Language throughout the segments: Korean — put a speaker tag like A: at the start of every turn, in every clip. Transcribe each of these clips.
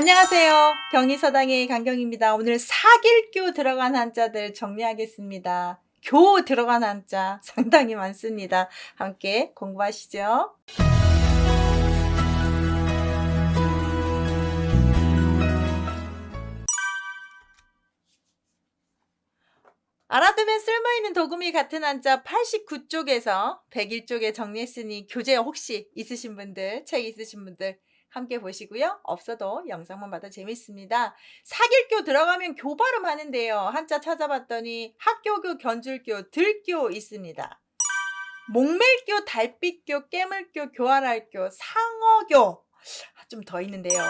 A: 안녕하세요. 경리서당의 강경입니다. 오늘 사길교 들어간 한자들 정리하겠습니다. 교 들어간 한자 상당히 많습니다. 함께 공부하시죠. 알아두면 쓸모있는 도금이 같은 한자 89쪽에서 101쪽에 정리했으니 교재 혹시 있으신 분들, 책 있으신 분들 함께 보시고요. 없어도 영상만 봐도 재밌습니다. 사길교 들어가면 교 발음 하는데요. 한자 찾아봤더니 학교교, 견줄교, 들교 있습니다. 목멜교, 달빛교, 깨물교, 교활할교, 상어교 좀 더 있는데요.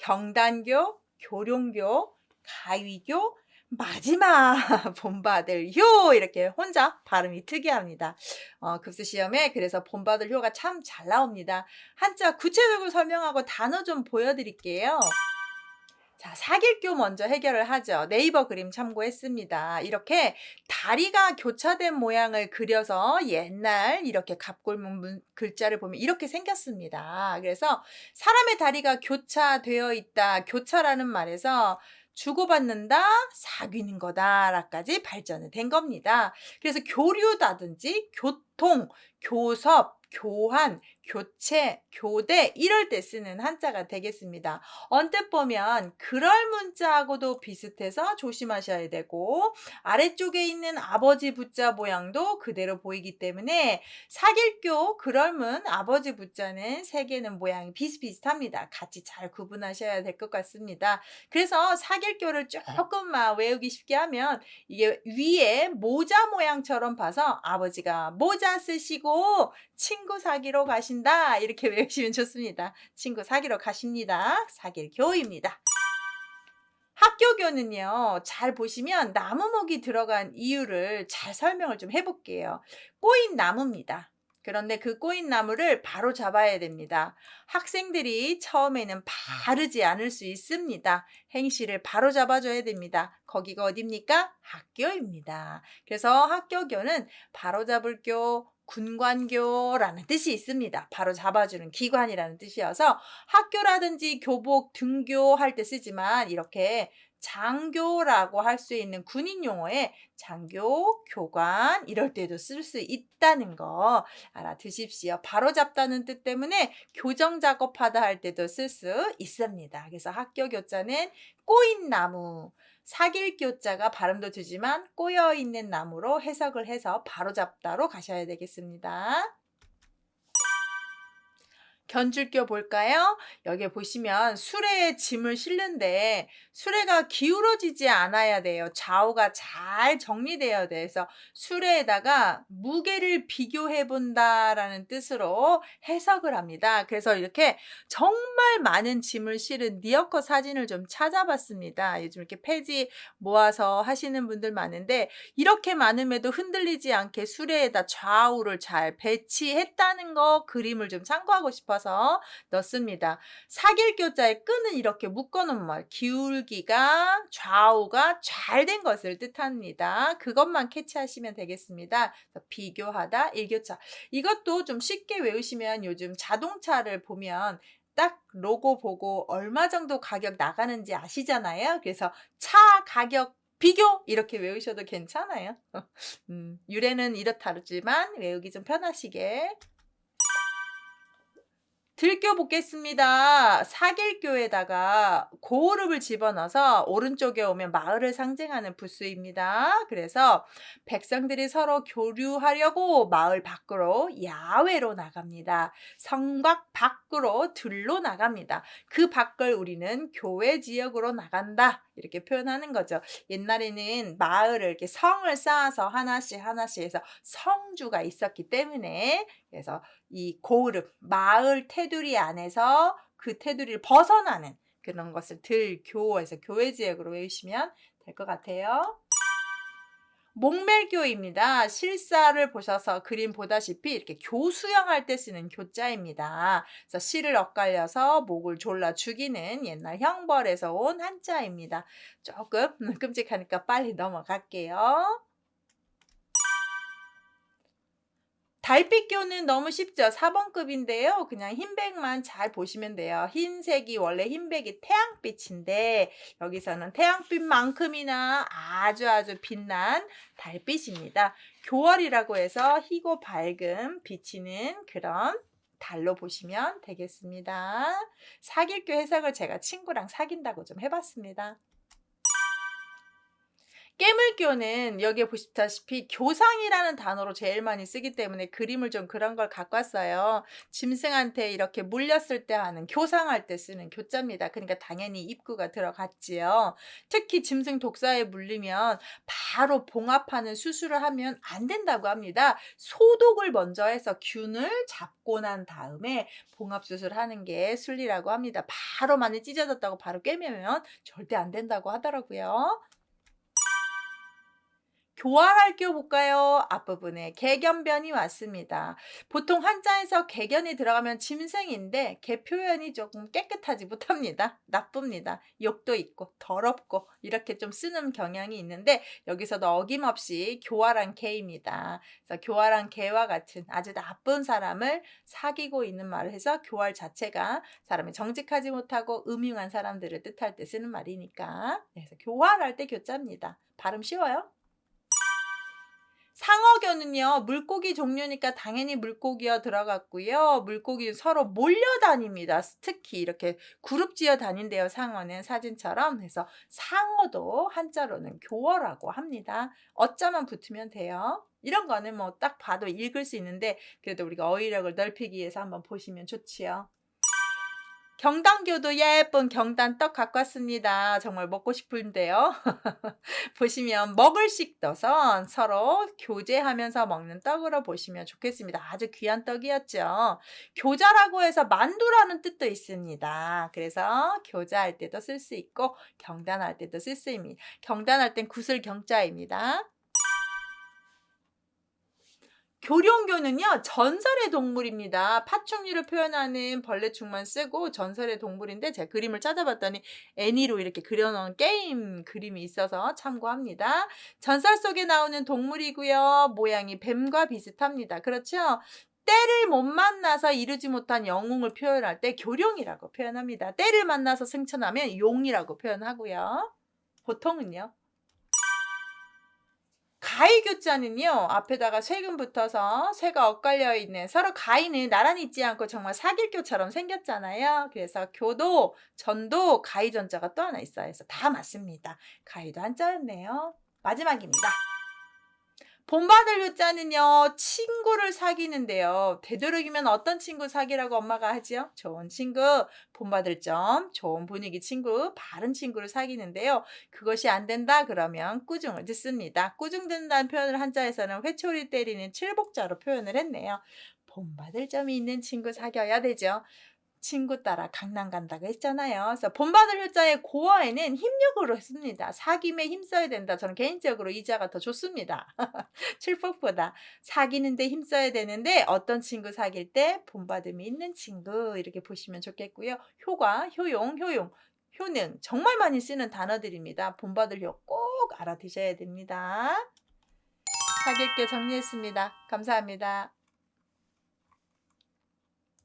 A: 경단교, 교룡교, 가위교, 마지막 본받을 효 이렇게 혼자 발음이 특이합니다. 어, 급수 시험에 그래서 본받을 효가 참 잘 나옵니다. 한자 구체적으로 설명하고 단어 좀 보여드릴게요. 자, 사길교 먼저 해결을 하죠. 네이버 그림 참고했습니다. 이렇게 다리가 교차된 모양을 그려서 옛날 이렇게 갑골문 글자를 보면 이렇게 생겼습니다. 그래서 사람의 다리가 교차되어 있다. 교차라는 말에서 주고받는다, 사귀는 거다라까지 발전이 된 겁니다. 그래서 교류다든지 교통, 교섭, 교환, 교체, 교대 이럴 때 쓰는 한자가 되겠습니다. 언뜻 보면 그럴 문자하고도 비슷해서 조심하셔야 되고 아래쪽에 있는 아버지 붙자 모양도 그대로 보이기 때문에 사길교 그럴문 아버지 붙자는 세 개는 모양이 비슷비슷합니다. 같이 잘 구분하셔야 될 것 같습니다. 그래서 사길교를 조금만 외우기 쉽게 하면 이게 위에 모자 모양처럼 봐서 아버지가 모자 쓰시고 친구 사귀러 가신 가신다. 이렇게 외우시면 좋습니다. 친구 사귀러 가십니다. 사귈 교입니다. 학교교는요, 잘 보시면 나무목이 들어간 이유를 잘 설명을 좀 해볼게요. 꼬인 나무입니다. 그런데 그 꼬인 나무를 바로 잡아야 됩니다. 학생들이 처음에는 바르지 않을 수 있습니다. 행실을 바로 잡아줘야 됩니다. 거기가 어딥니까? 학교입니다. 그래서 학교교는 바로 잡을 교, 군관교라는 뜻이 있습니다. 바로 잡아주는 기관이라는 뜻이어서 학교라든지 교복, 등교할 때 쓰지만 이렇게 장교라고 할 수 있는 군인 용어에 장교, 교관 이럴 때도 쓸 수 있다는 거 알아두십시오. 바로 잡다는 뜻 때문에 교정 작업하다 할 때도 쓸 수 있습니다. 그래서 학교 교자는 꼬인 나무 사길교자가 발음도 주지만 꼬여 있는 나무로 해석을 해서 바로잡다로 가셔야 되겠습니다. 견줄교 볼까요? 여기 보시면 수레에 짐을 실는데 수레가 기울어지지 않아야 돼요. 좌우가 잘 정리되어야 돼서 수레에다가 무게를 비교해 본다라는 뜻으로 해석을 합니다. 그래서 이렇게 정말 많은 짐을 실은 니어커 사진을 좀 찾아봤습니다. 요즘 이렇게 폐지 모아서 하시는 분들 많은데 이렇게 많음에도 흔들리지 않게 수레에다 좌우를 잘 배치했다는 거 그림을 좀 참고하고 싶어요. 섞어서 넣습니다. 사길 교자의 끈은 이렇게 묶어놓은 말, 기울기가 좌우가 잘 된 것을 뜻합니다. 그것만 캐치하시면 되겠습니다. 비교하다, 일교차. 이것도 좀 쉽게 외우시면 요즘 자동차를 보면 딱 로고 보고 얼마 정도 가격 나가는지 아시잖아요. 그래서 차 가격 비교 이렇게 외우셔도 괜찮아요. 음, 유래는 이렇다르지만 외우기 좀 편하시게 들교 보겠습니다. 사길교에다가 고호흡을 집어넣어서 오른쪽에 오면 마을을 상징하는 부수입니다. 그래서 백성들이 서로 교류하려고 마을 밖으로 야외로 나갑니다. 성곽 밖으로 들로 나갑니다. 그 밖을 우리는 교회 지역으로 나간다. 이렇게 표현하는 거죠. 옛날에는 마을을 이렇게 성을 쌓아서 하나씩 하나씩 해서 성주가 있었기 때문에 그래서 이 고을읍 마을 테두리 안에서 그 테두리를 벗어나는 그런 것을 들교에서 교회 지역으로 외우시면 될 것 같아요. 목멜교입니다. 실사를 보셔서 그림 보다시피 이렇게 교수형할 때 쓰는 교자입니다. 그래서 실을 엇갈려서 목을 졸라 죽이는 옛날 형벌에서 온 한자입니다. 조금 끔찍하니까 빨리 넘어갈게요. 달빛교는 너무 쉽죠. 4번급인데요. 그냥 흰백만 잘 보시면 돼요. 흰색이 원래 흰백이 태양빛인데 여기서는 태양빛만큼이나 아주 아주 빛난 달빛입니다. 교월이라고 해서 희고 밝음 비치는 그런 달로 보시면 되겠습니다. 사귈교 해석을 제가 친구랑 사귄다고 좀 해봤습니다. 깨물교는 여기에 보시다시피 교상이라는 단어로 제일 많이 쓰기 때문에 그림을 좀 그런 걸 갖고 왔어요. 짐승한테 이렇게 물렸을 때 하는 교상할 때 쓰는 교자입니다. 그러니까 당연히 입구가 들어갔지요. 특히 짐승 독사에 물리면 바로 봉합하는 수술을 하면 안 된다고 합니다. 소독을 먼저 해서 균을 잡고 난 다음에 봉합 수술하는 게 순리라고 합니다. 바로 많이 찢어졌다고 바로 꿰매면 절대 안 된다고 하더라고요. 교활할교 볼까요? 앞부분에 개견변이 왔습니다. 보통 한자에서 개견이 들어가면 짐승인데 개 표현이 조금 깨끗하지 못합니다. 나쁩니다. 욕도 있고 더럽고 이렇게 좀 쓰는 경향이 있는데 여기서도 어김없이 교활한 개입니다. 그래서 교활한 개와 같은 아주 나쁜 사람을 사귀고 있는 말을 해서 교활 자체가 사람이 정직하지 못하고 음흉한 사람들을 뜻할 때 쓰는 말이니까 그래서 교활할 때 교자입니다. 발음 쉬워요? 상어교는요, 물고기 종류니까 당연히 물고기어 들어갔고요. 물고기 서로 몰려다닙니다. 특히 이렇게 그룹 지어 다닌대요, 상어는 사진처럼. 그래서 상어도 한자로는 교어라고 합니다. 어자만 붙으면 돼요. 이런 거는 뭐 딱 봐도 읽을 수 있는데, 그래도 우리가 어휘력을 넓히기 위해서 한번 보시면 좋지요. 경단교도 예쁜 경단 떡 갖고 왔습니다. 정말 먹고 싶은데요. 보시면 먹을식 떠선 서로 교제하면서 먹는 떡으로 보시면 좋겠습니다. 아주 귀한 떡이었죠. 교자라고 해서 만두라는 뜻도 있습니다. 그래서 교자할 때도 쓸 수 있고 경단할 때도 쓸 수 있습니다. 경단할 땐 구슬 경자입니다. 교룡교는요 전설의 동물입니다. 파충류를 표현하는 벌레충만 쓰고 전설의 동물인데 제가 그림을 찾아봤더니 애니로 이렇게 그려놓은 게임 그림이 있어서 참고합니다. 전설 속에 나오는 동물이고요. 모양이 뱀과 비슷합니다. 그렇죠? 때를 못 만나서 이루지 못한 영웅을 표현할 때 교룡이라고 표현합니다. 때를 만나서 승천하면 용이라고 표현하고요. 보통은요. 가위 교자는요 앞에다가 쇠금 붙어서 쇠가 엇갈려 있는 서로 가위는 나란히 있지 않고 정말 사길교처럼 생겼잖아요. 그래서 교도 전도 가위 전자가 또 하나 있어요. 그래서 다 맞습니다. 가위도 한자였네요. 마지막입니다. 본받을 요자는요, 친구를 사귀는데요. 되도록이면 어떤 친구 사귀라고 엄마가 하지요? 좋은 친구, 본받을 점, 좋은 분위기 친구, 바른 친구를 사귀는데요. 그것이 안 된다 그러면 꾸중을 듣습니다. 꾸중 듣는다는 표현을 한자에서는 회초리 때리는 칠복자로 표현을 했네요. 본받을 점이 있는 친구 사귀어야 되죠. 친구 따라 강남 간다고 했잖아요. 그래서 본받을 효자의 고어에는 힘력으로 씁니다. 사김에 힘써야 된다. 저는 개인적으로 이자가 더 좋습니다. 출법보다 사귀는데 힘써야 되는데 어떤 친구 사귈 때 본받음이 있는 친구 이렇게 보시면 좋겠고요. 효과, 효용, 효용, 효능 정말 많이 쓰는 단어들입니다. 본받을 효 꼭 알아두셔야 됩니다. 사귈 게 정리했습니다. 감사합니다.